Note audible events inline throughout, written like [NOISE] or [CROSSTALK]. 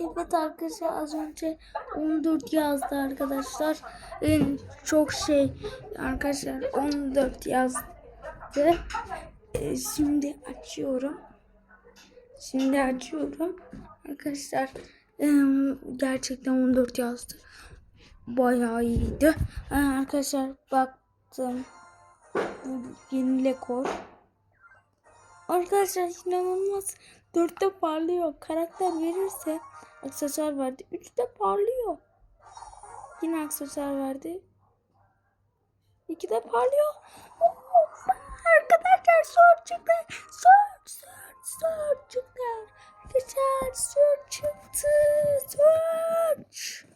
Evet arkadaşlar az önce 14 yazdı arkadaşlar. En çok şey arkadaşlar 14 yazdı. Ee, şimdi açıyorum. Şimdi açıyorum. Arkadaşlar gerçekten 14 yazdı. Bayağı iyiydi. Ee, arkadaşlar baktım. Bu yeni rekor. Arkadaşlar inanılmaz. Dörtte parlıyor. Karakter verirse aksesuar verdi. Üçte parlıyor. Yine aksesuar verdi. İkide parlıyor. Oh, arkadaşlar sor çıktı. Sor, sor, sor çıktı. Arkadaşlar sor çıktı. Sor.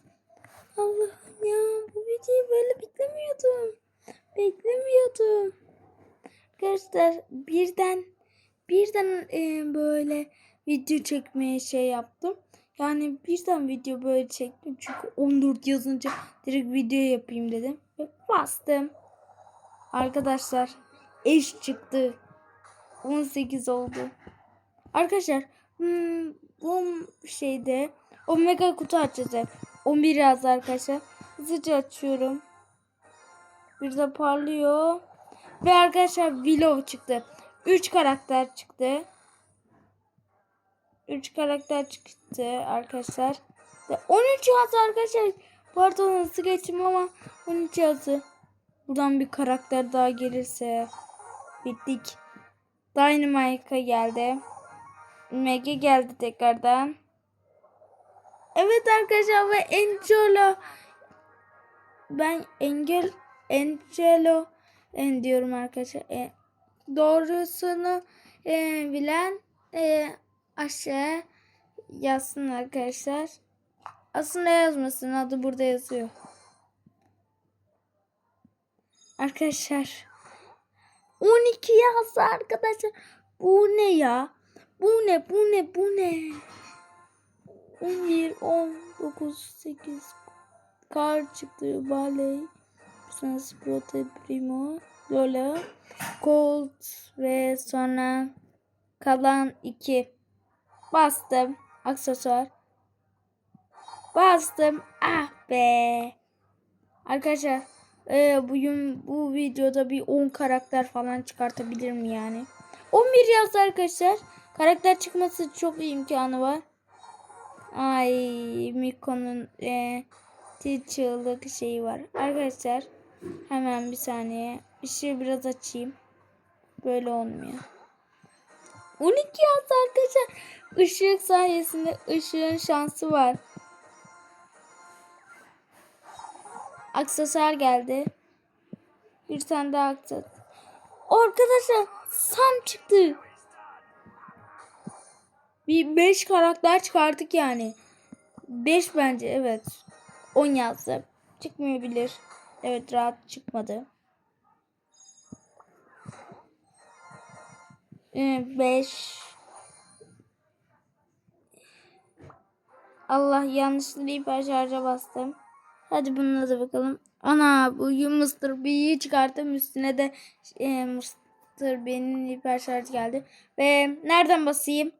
Allah'ım ya bu videoyu böyle beklemiyordum. Beklemiyordum. Arkadaşlar birden birden e, böyle video çekmeye şey yaptım. Yani birden video böyle çektim. Çünkü 14 yazınca direkt video yapayım dedim. Ve bastım. Arkadaşlar eş çıktı. 18 oldu. Arkadaşlar hmm, bu şeyde omega kutu açacağız. 11 yazdı arkadaşlar. Hızlıca açıyorum. Bir de parlıyor. Ve arkadaşlar Willow çıktı. 3 karakter çıktı. 3 karakter çıktı arkadaşlar. Ve 13 yazdı arkadaşlar. Pardon hızlı geçtim ama 13 yazdı. Buradan bir karakter daha gelirse bittik. Dynamite'a geldi. Mega geldi tekrardan. Evet arkadaşlar ve Angelo ben Engel Angelo en diyorum arkadaşlar. E, doğrusunu e, bilen e, aşağı yazsın arkadaşlar. Aslında yazmasın adı burada yazıyor. Arkadaşlar 12 yazdı arkadaşlar. Bu ne ya? Bu ne? Bu ne? Bu ne? 11, 10, 9, 8 kar çıktı. Baley. Sans Prote Primo. Lola. Colt ve sonra kalan 2. Bastım. Aksesuar. Bastım. Ah be. Arkadaşlar e, bugün bu videoda bir 10 karakter falan çıkartabilirim yani. 11 yazdı arkadaşlar. Karakter çıkması çok iyi imkanı var. Ay Miko'nun e, çığlık şeyi var. Arkadaşlar hemen bir saniye. Işığı biraz açayım. Böyle olmuyor. 12 yazdı arkadaşlar. Işık sayesinde ışığın şansı var. Aksesuar geldi. Bir tane daha aksesuar. Arkadaşlar Sam çıktı. Bir 5 karakter çıkardık yani. 5 bence evet. 10 yazdı. Çıkmayabilir. Evet rahat çıkmadı. 5 Allah yanlışlıkla hiper şarja bastım. Hadi bununla da bakalım. Ana bu Mr. B'yi çıkarttım. Üstüne de e, Mr. B'nin hiper şarj geldi. Ve nereden basayım?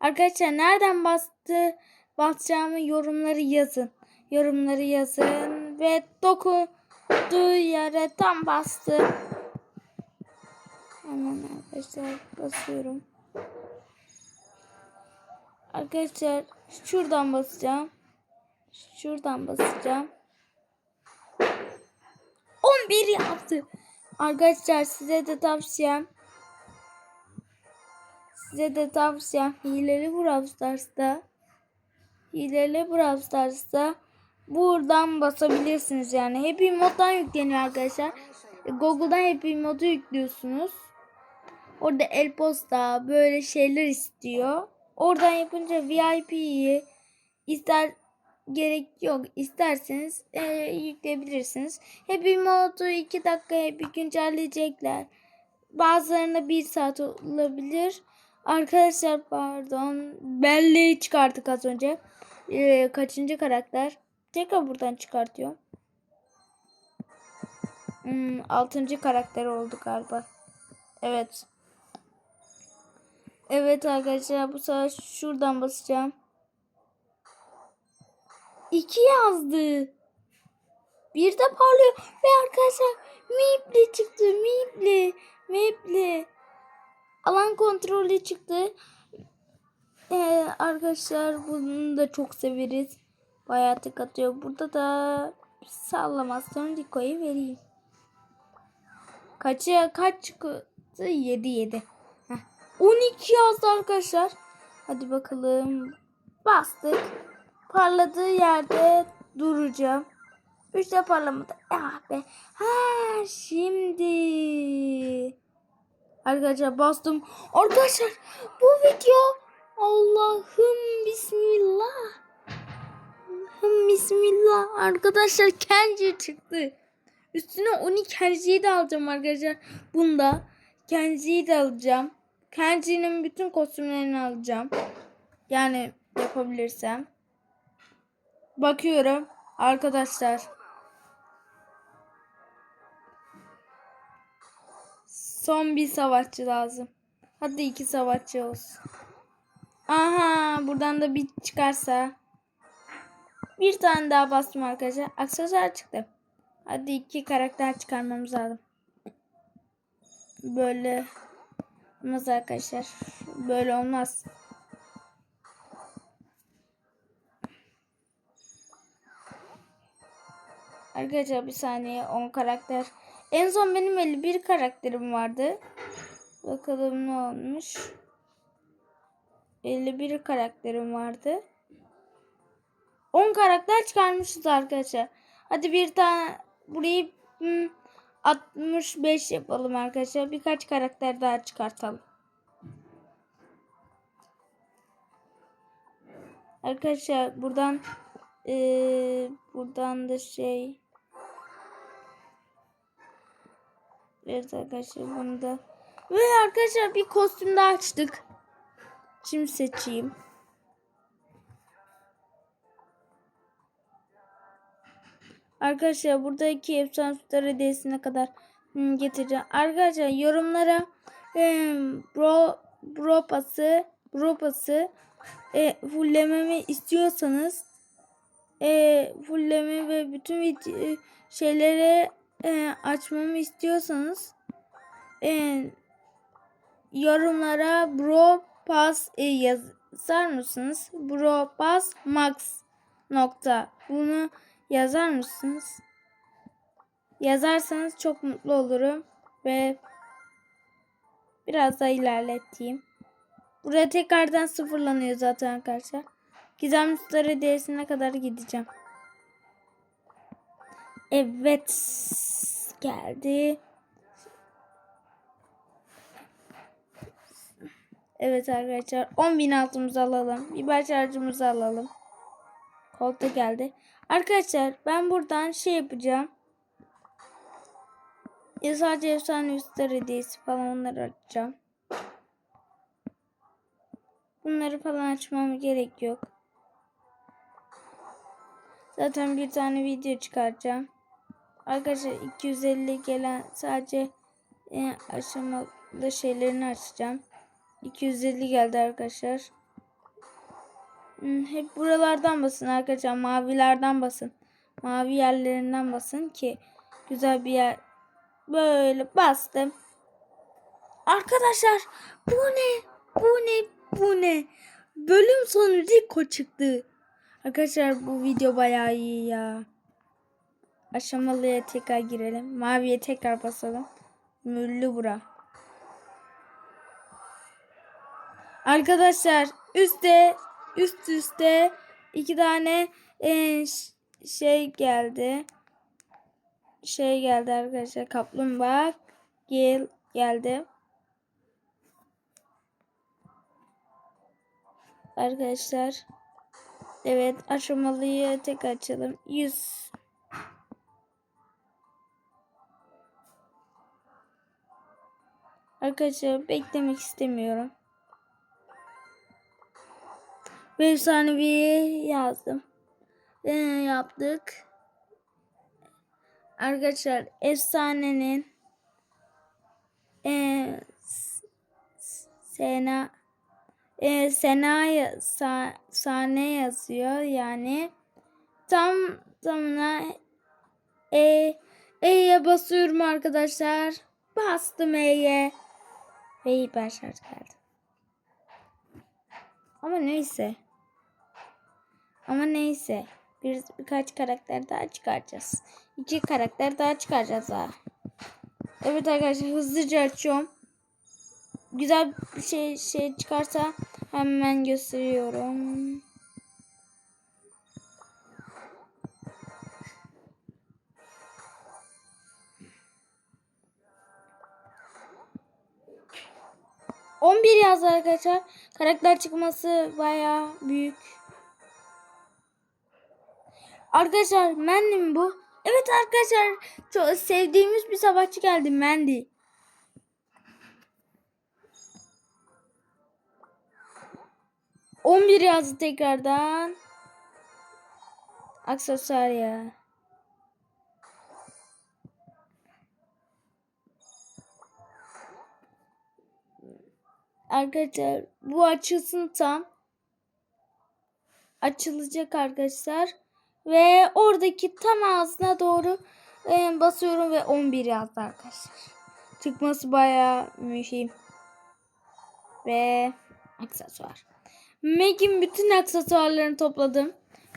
Arkadaşlar nereden bastı basacağımı yorumları yazın. Yorumları yazın ve dokunduğu yere tam bastı. Hemen arkadaşlar basıyorum. Arkadaşlar şuradan basacağım. Şuradan basacağım. 11 yaptı. Arkadaşlar size de tavsiyem size de tavsiyem hileli Brawl Stars'ta hileli Brawl Stars'ta buradan basabilirsiniz yani. Happy moddan yükleniyor arkadaşlar. E, Google'dan Happy modu yüklüyorsunuz. Orada el posta böyle şeyler istiyor. Oradan yapınca VIP'yi ister gerek yok. İsterseniz e, yükleyebilirsiniz. Happy modu 2 dakikaya bir güncelleyecekler. Bazılarına 1 saat olabilir. Arkadaşlar pardon. Belleği çıkarttık az önce. E, kaçıncı karakter? Tekrar buradan çıkartıyorum. Hmm, altıncı karakter oldu galiba. Evet. Evet arkadaşlar bu sefer şuradan basacağım. 2 yazdı. Bir de parlıyor. Ve arkadaşlar Mipli çıktı. Mipli. Mipli. Alan kontrolü çıktı. Ee, arkadaşlar bunu da çok severiz. Bayağı tık atıyor. Burada da sallamazsan Rico'yu vereyim. Kaçı kaç çıktı? 7 7. 12 yazdı arkadaşlar. Hadi bakalım. Bastık. Parladığı yerde duracağım. Üçte parlamadı. Ah be. Ha şimdi. Arkadaşlar bastım. Arkadaşlar bu video Allah'ım bismillah. Allah'ım bismillah. Arkadaşlar Kenji çıktı. Üstüne 12 Kenji'yi de alacağım arkadaşlar. Bunda Kenji'yi de alacağım. Kenji'nin bütün kostümlerini alacağım. Yani yapabilirsem. Bakıyorum arkadaşlar. Son bir savaşçı lazım. Hadi iki savaşçı olsun. Aha buradan da bir çıkarsa. Bir tane daha bastım arkadaşlar. Aksesuar çıktı. Hadi iki karakter çıkarmamız lazım. Böyle olmaz arkadaşlar. Böyle olmaz. Arkadaşlar bir saniye 10 karakter. En son benim 51 karakterim vardı. Bakalım ne olmuş. 51 karakterim vardı. 10 karakter çıkarmışız arkadaşlar. Hadi bir tane burayı hmm, 65 yapalım arkadaşlar. Birkaç karakter daha çıkartalım. Arkadaşlar buradan ee, buradan da şey Evet arkadaşlar bunu da ve arkadaşlar bir kostüm daha açtık. Şimdi seçeyim. Arkadaşlar buradaki efsane sütler hediyesine kadar hmm, getireceğim. Arkadaşlar yorumlara e, bro, bro pası, bro pası e, fullememi istiyorsanız e, fulleme ve bütün video, şeyleri e, açmamı istiyorsanız e, yorumlara bro pas e, yazar mısınız? Bro pas max nokta bunu yazar mısınız? Yazarsanız çok mutlu olurum ve biraz daha ilerleteyim. Buraya tekrardan sıfırlanıyor zaten arkadaşlar. Gizemli Star Hediyesi'ne kadar gideceğim. Evet geldi. Evet arkadaşlar 10.000 altımızı alalım. Biber şarjımızı alalım. Koltuğu geldi. Arkadaşlar ben buradan şey yapacağım. Ya sadece efsane üstler hediyesi falan onları açacağım. Bunları falan açmam gerek yok. Zaten bir tane video çıkaracağım. Arkadaşlar 250 gelen sadece e, aşamalı şeylerini açacağım. 250 geldi arkadaşlar. Hep buralardan basın arkadaşlar. Mavilerden basın. Mavi yerlerinden basın ki güzel bir yer. Böyle bastım. Arkadaşlar bu ne? Bu ne? Bu ne? Bölüm sonu Rico çıktı. Arkadaşlar bu video bayağı iyi ya. Aşamalıya tekrar girelim. Maviye tekrar basalım. Müllü bura. Arkadaşlar üstte üst üste iki tane e, şey geldi. Şey geldi arkadaşlar. Kaplumbağa gel geldi. Arkadaşlar. Evet aşamalıyı tek açalım. 100 Arkadaşlar beklemek istemiyorum. Ve efsanevi yazdım. Ee, yaptık. Arkadaşlar efsanenin e, Sena e, Sena sa, sahne yazıyor yani tam tamına E E'ye basıyorum arkadaşlar. Bastım E'ye. Ve hiper şarj geldi. Ama neyse. Ama neyse. Bir, birkaç karakter daha çıkaracağız. İki karakter daha çıkaracağız daha. Evet arkadaşlar hızlıca açıyorum. Güzel bir şey şey çıkarsa hemen gösteriyorum. On bir yazdı arkadaşlar. Karakter çıkması baya büyük. Arkadaşlar Mandy mi bu? Evet arkadaşlar çok sevdiğimiz bir savaşçı geldi Mandy. On bir yazdı tekrardan. Aksesuar ya. Arkadaşlar bu açılsın tam. Açılacak arkadaşlar. Ve oradaki tam ağzına doğru e, basıyorum ve 11 yazdı arkadaşlar. Çıkması baya mühim. Ve aksesuar. Meg'in bütün aksesuarlarını topladım.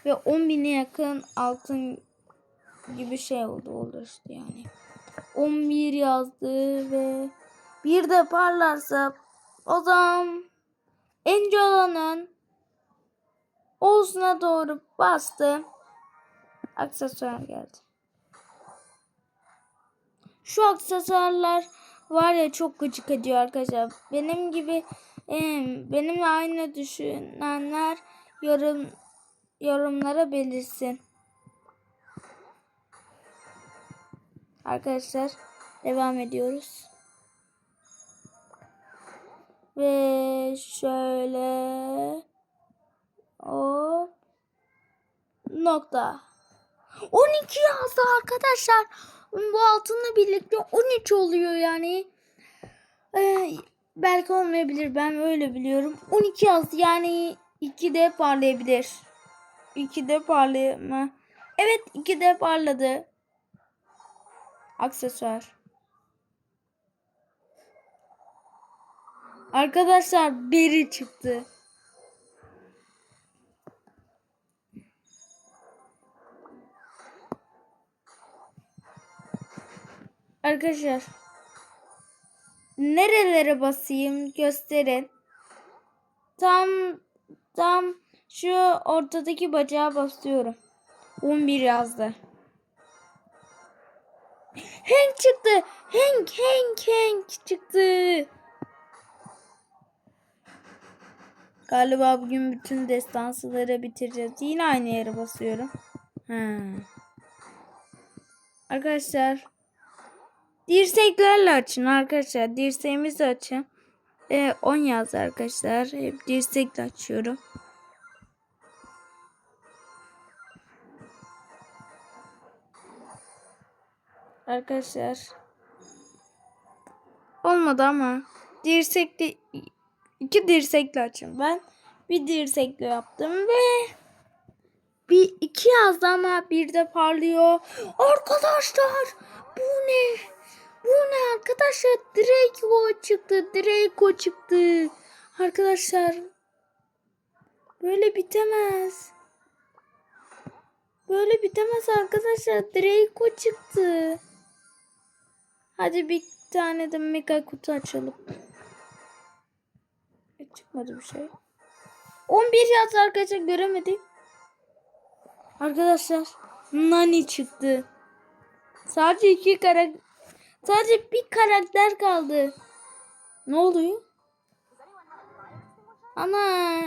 Ve 10.000'e yakın altın gibi şey oldu. Oldu işte yani. 11 yazdı ve bir de parlarsa o zaman Angela'nın Oğuz'una doğru bastı. Aksesuar geldi. Şu aksesuarlar var ya çok gıcık ediyor arkadaşlar. Benim gibi benimle aynı düşünenler yorum yorumlara belirsin. Arkadaşlar devam ediyoruz. Ve şöyle o nokta. 12 yazdı arkadaşlar. Bu altınla birlikte 13 oluyor yani. Ee, belki olmayabilir ben öyle biliyorum. 12 yazdı yani 2 de parlayabilir. 2 de parlayama. Evet 2 de parladı. Aksesuar. Arkadaşlar biri çıktı. Arkadaşlar nerelere basayım gösterin. Tam tam şu ortadaki bacağa basıyorum. 11 yazdı. Hank çıktı. Hank, Hank, Hank çıktı. Galiba bugün bütün destansıları bitireceğiz. Yine aynı yere basıyorum. Ha. Arkadaşlar dirseklerle açın arkadaşlar. Dirseğimizi açın. Ee, 10 yaz arkadaşlar. Hep dirsekle açıyorum. Arkadaşlar olmadı ama dirsekli iki dirsekli açın. Ben bir dirsekli yaptım ve bir iki yazdı ama bir de parlıyor. Arkadaşlar bu ne? Bu ne arkadaşlar? Draco çıktı. Draco çıktı. Arkadaşlar böyle bitemez. Böyle bitemez arkadaşlar. Draco çıktı. Hadi bir tane de mega kutu açalım. E, çıkmadı bir şey. 11 yazdı arkadaşlar göremedik. Arkadaşlar Nani çıktı. Sadece iki karakter Sadece bir karakter kaldı. Ne oluyor? Ana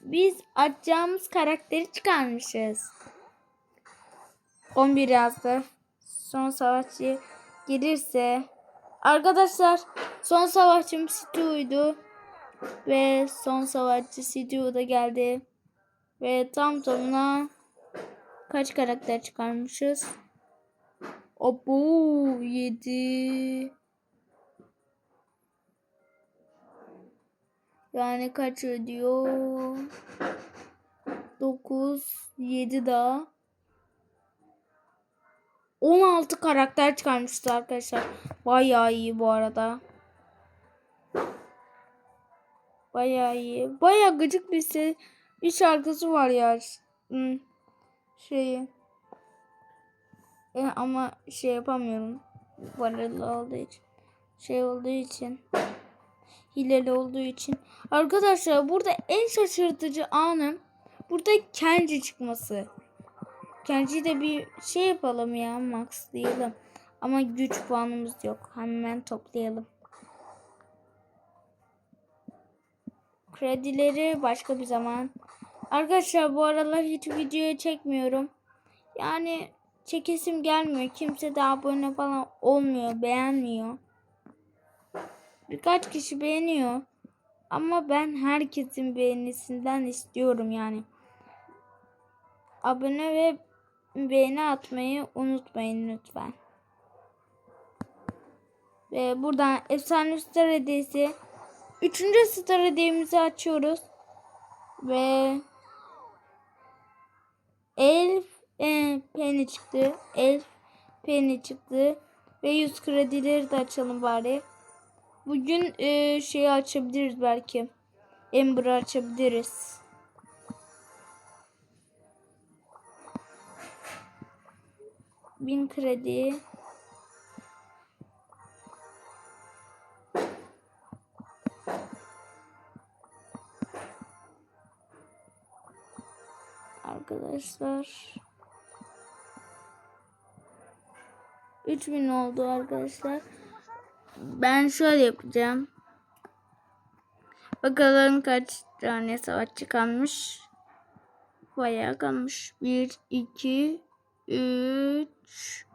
biz açacağımız karakteri çıkarmışız. 11 yazdı. Son savaşçı gelirse arkadaşlar son savaşçım Stu'ydu ve son savaşçı Stu da geldi ve tam tamına kaç karakter çıkarmışız? Abo 7 Yani kaç ediyor? 9 7 7 daha. 16 karakter çıkarmıştı arkadaşlar. Bayağı iyi bu arada. Bayağı iyi. Bayağı gıcık bir ses, bir şarkısı var ya. Hmm, şeyi. E, ama şey yapamıyorum. Varlığı olduğu için. Şey olduğu için. Hileli olduğu için. Arkadaşlar burada en şaşırtıcı anım burada Kenji çıkması. Kenji'yi de bir şey yapalım ya maxlayalım. Ama güç puanımız yok. Hemen toplayalım. Kredileri başka bir zaman. Arkadaşlar bu aralar hiç videoya çekmiyorum. Yani çekesim gelmiyor. Kimse de abone falan olmuyor. Beğenmiyor. Birkaç kişi beğeniyor. Ama ben herkesin beğenisinden istiyorum yani. Abone ve beğeni atmayı unutmayın lütfen. Ve buradan efsane star hediyesi. Üçüncü star hediyemizi açıyoruz. Ve elf e, peni çıktı. Elf peni çıktı. Ve 100 kredileri de açalım bari. Bugün e, şeyi açabiliriz belki. Ember'ı açabiliriz. Bin kredi. Arkadaşlar. 3000 oldu arkadaşlar. Ben şöyle yapacağım. Bakalım kaç tane savaşçı kalmış. Bayağı kalmış. 1, 2, 3.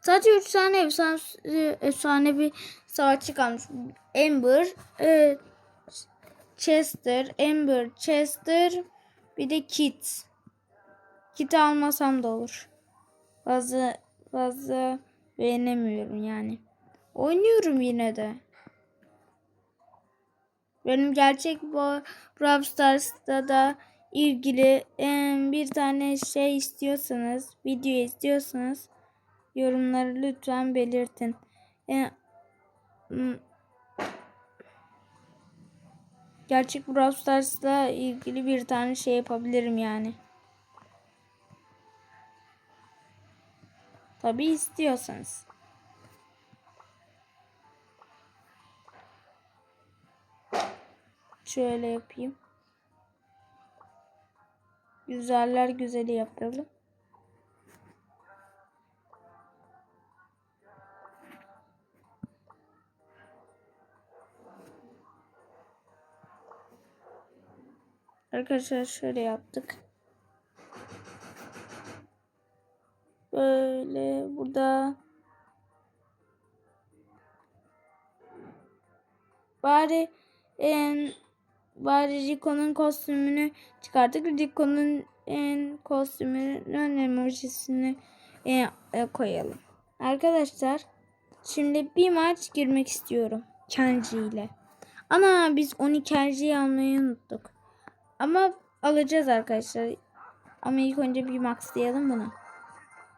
Sadece 3 tane efsane, efsane bir savaşçı kalmış. Amber, e, Chester, Amber, Chester, bir de Kit. Kit'i almasam da olur. Fazla fazla beğenemiyorum yani. Oynuyorum yine de. Benim gerçek Brawl Stars'ta da ilgili bir tane şey istiyorsanız, video istiyorsanız yorumları lütfen belirtin. E, gerçek Brawl Stars'la ilgili bir tane şey yapabilirim yani. Tabi istiyorsanız. Şöyle yapayım. Güzeller güzeli yapalım. Arkadaşlar şöyle yaptık. Böyle burada bari en bari Rico'nun kostümünü çıkarttık. Rico'nun en kostümünün emojisini e, e, koyalım. Arkadaşlar şimdi bir maç girmek istiyorum. Kenji ile. Ana biz 12 Kenji'yi almayı unuttuk. Ama alacağız arkadaşlar. Ama ilk önce bir maxlayalım bunu.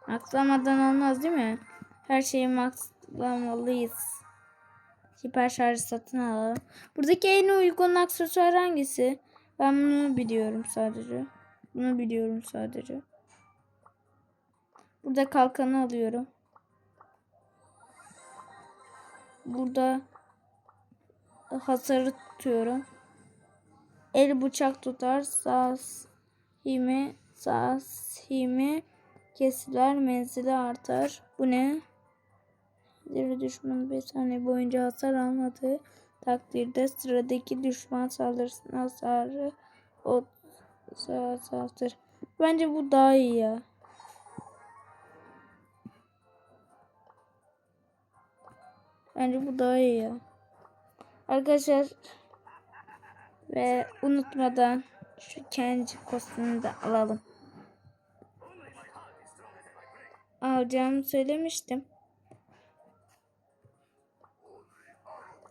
Maxlamadan olmaz değil mi? Her şeyi maxlamalıyız. Hiper şarj satın alalım. Buradaki en uygun aksesuar hangisi? Ben bunu biliyorum sadece. Bunu biliyorum sadece. Burada kalkanı alıyorum. Burada hasarı tutuyorum. El bıçak tutar. Sahimi sahimi kesiler menzili artar. Bu ne? Bir düşman 5 saniye boyunca hasar almadığı takdirde sıradaki düşman saldırısına hasarı o azaltır. Bence bu daha iyi ya. Bence bu daha iyi ya. Arkadaşlar ve unutmadan şu kendi kostümünü de alalım. Alacağımı söylemiştim.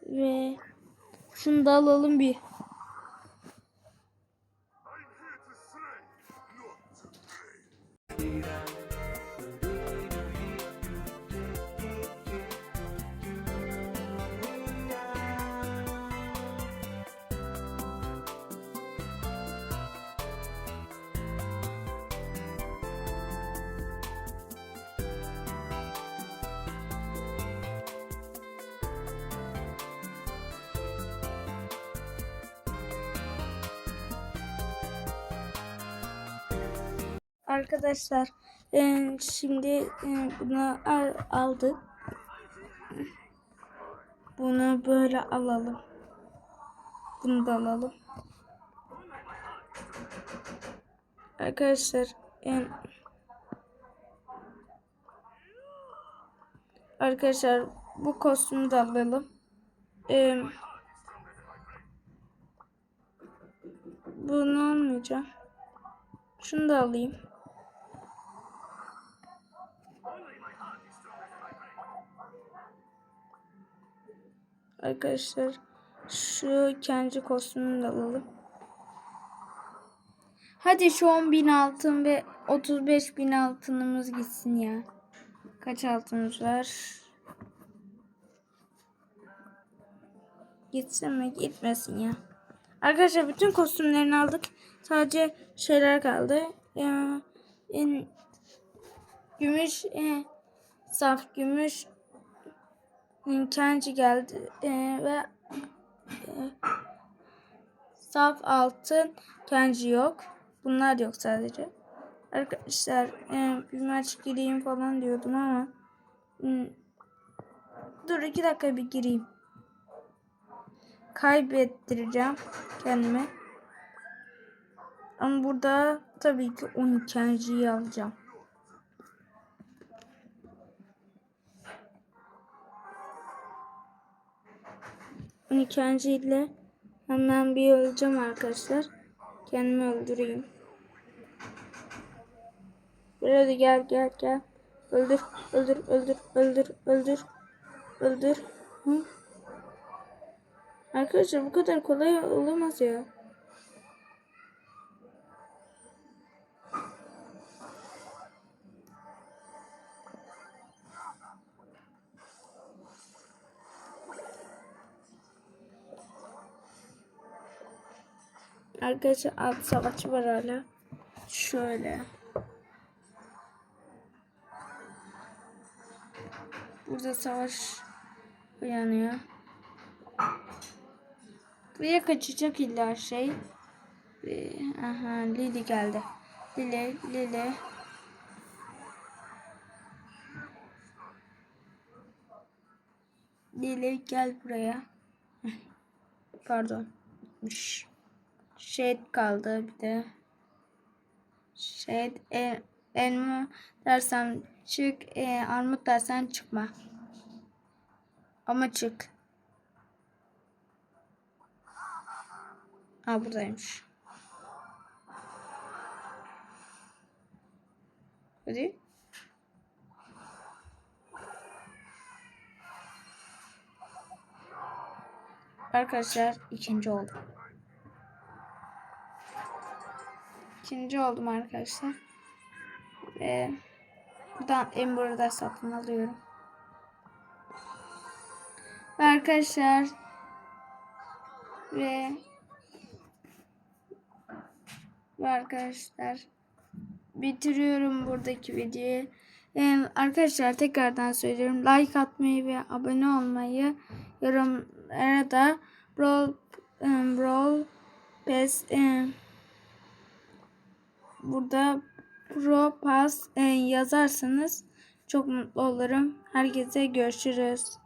Ve şunu da alalım bir. Arkadaşlar e, şimdi e, bunu al- aldık. Bunu böyle alalım. Bunu da alalım. Arkadaşlar e, Arkadaşlar bu kostümü de alalım. E, bunu almayacağım. Şunu da alayım. Arkadaşlar şu kendi kostümünü de alalım. Hadi şu 10 bin altın ve 35 bin altınımız gitsin ya. Kaç altınımız var? Gitsin mi? Gitmesin ya. Arkadaşlar bütün kostümlerini aldık. Sadece şeyler kaldı. Ya, en, gümüş, e, saf gümüş, Kenji geldi e, ve e, saf altın Kenji yok. Bunlar yok sadece. Arkadaşlar e, bir maç gireyim falan diyordum ama hmm, dur iki dakika bir gireyim. Kaybettireceğim kendime. Ama burada tabii ki 10 Kenji'yi alacağım. İle hemen bir öleceğim arkadaşlar. Kendimi öldüreyim. Buraya gel gel gel. Öldür öldür öldür öldür öldür öldür. Hı? Arkadaşlar bu kadar kolay olamaz ya. Arkadaşlar alt savaşçı var hala. Şöyle. Burada savaş uyanıyor. Buraya kaçacak illa şey. Ve, aha Lili geldi. Lili, Lili. Lili gel buraya. [LAUGHS] Pardon. Mış. Shade kaldı bir de. Shade el, elma dersem çık, e, armut dersen çıkma. Ama çık. Aa buradaymış. Hadi. Arkadaşlar ikinci oldum. İkinci oldum arkadaşlar. Ve buradan Ember'ı satın alıyorum. Ve arkadaşlar ve ve arkadaşlar bitiriyorum buradaki videoyu. Ee, arkadaşlar tekrardan söylüyorum. Like atmayı ve abone olmayı yorumlara da Brawl, um, Brawl Pass um, burada Pro Pass e, yazarsanız çok mutlu olurum. Herkese görüşürüz.